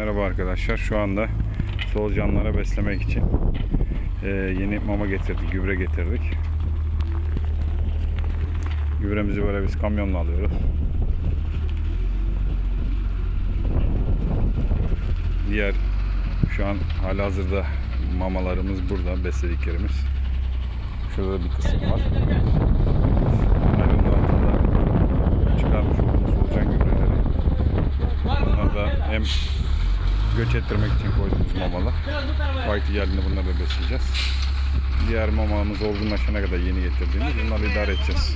Merhaba arkadaşlar. Şu anda solucanlara beslemek için e, yeni mama getirdik, gübre getirdik. Gübremizi böyle biz kamyonla alıyoruz. Diğer şu an halihazırda mamalarımız burada, beslediklerimiz. Şurada bir kısım var. Altında çıkarmış olduğumuz solucan gübreleri. Bunlar hem göç ettirmek için koyduğumuz mamalar. Vakti geldiğinde bunları besleyeceğiz. Diğer mamamız olgunlaşana kadar yeni getirdiğimiz bunları idare edeceğiz.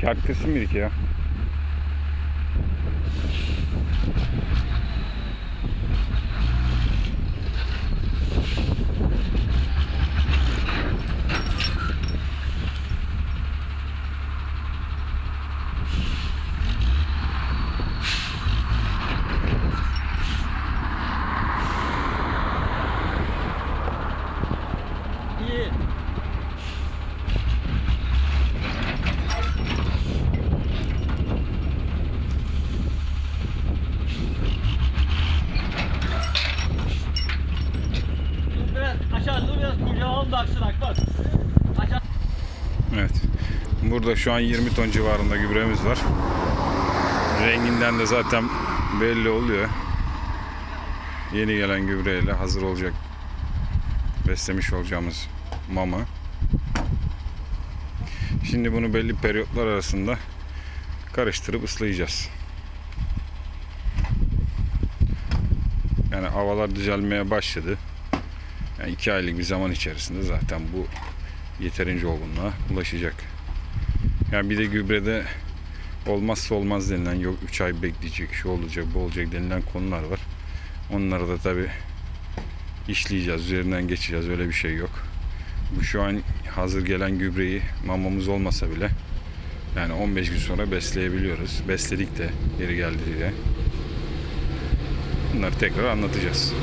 Kaktısı mıydı ki ya? İyi. Evet. Burada şu an 20 ton civarında gübremiz var. Renginden de zaten belli oluyor. Yeni gelen gübreyle hazır olacak beslemiş olacağımız mama. Şimdi bunu belli periyotlar arasında karıştırıp ıslayacağız. Yani havalar düzelmeye başladı. Yani iki aylık bir zaman içerisinde zaten bu yeterince olgunluğa ulaşacak. Yani bir de gübrede olmazsa olmaz denilen yok 3 ay bekleyecek, şu olacak, bu olacak denilen konular var. Onları da tabi işleyeceğiz, üzerinden geçeceğiz. Öyle bir şey yok. Bu şu an hazır gelen gübreyi mamamız olmasa bile yani 15 gün sonra besleyebiliyoruz. Besledik de geri geldi diye. Bunları tekrar anlatacağız.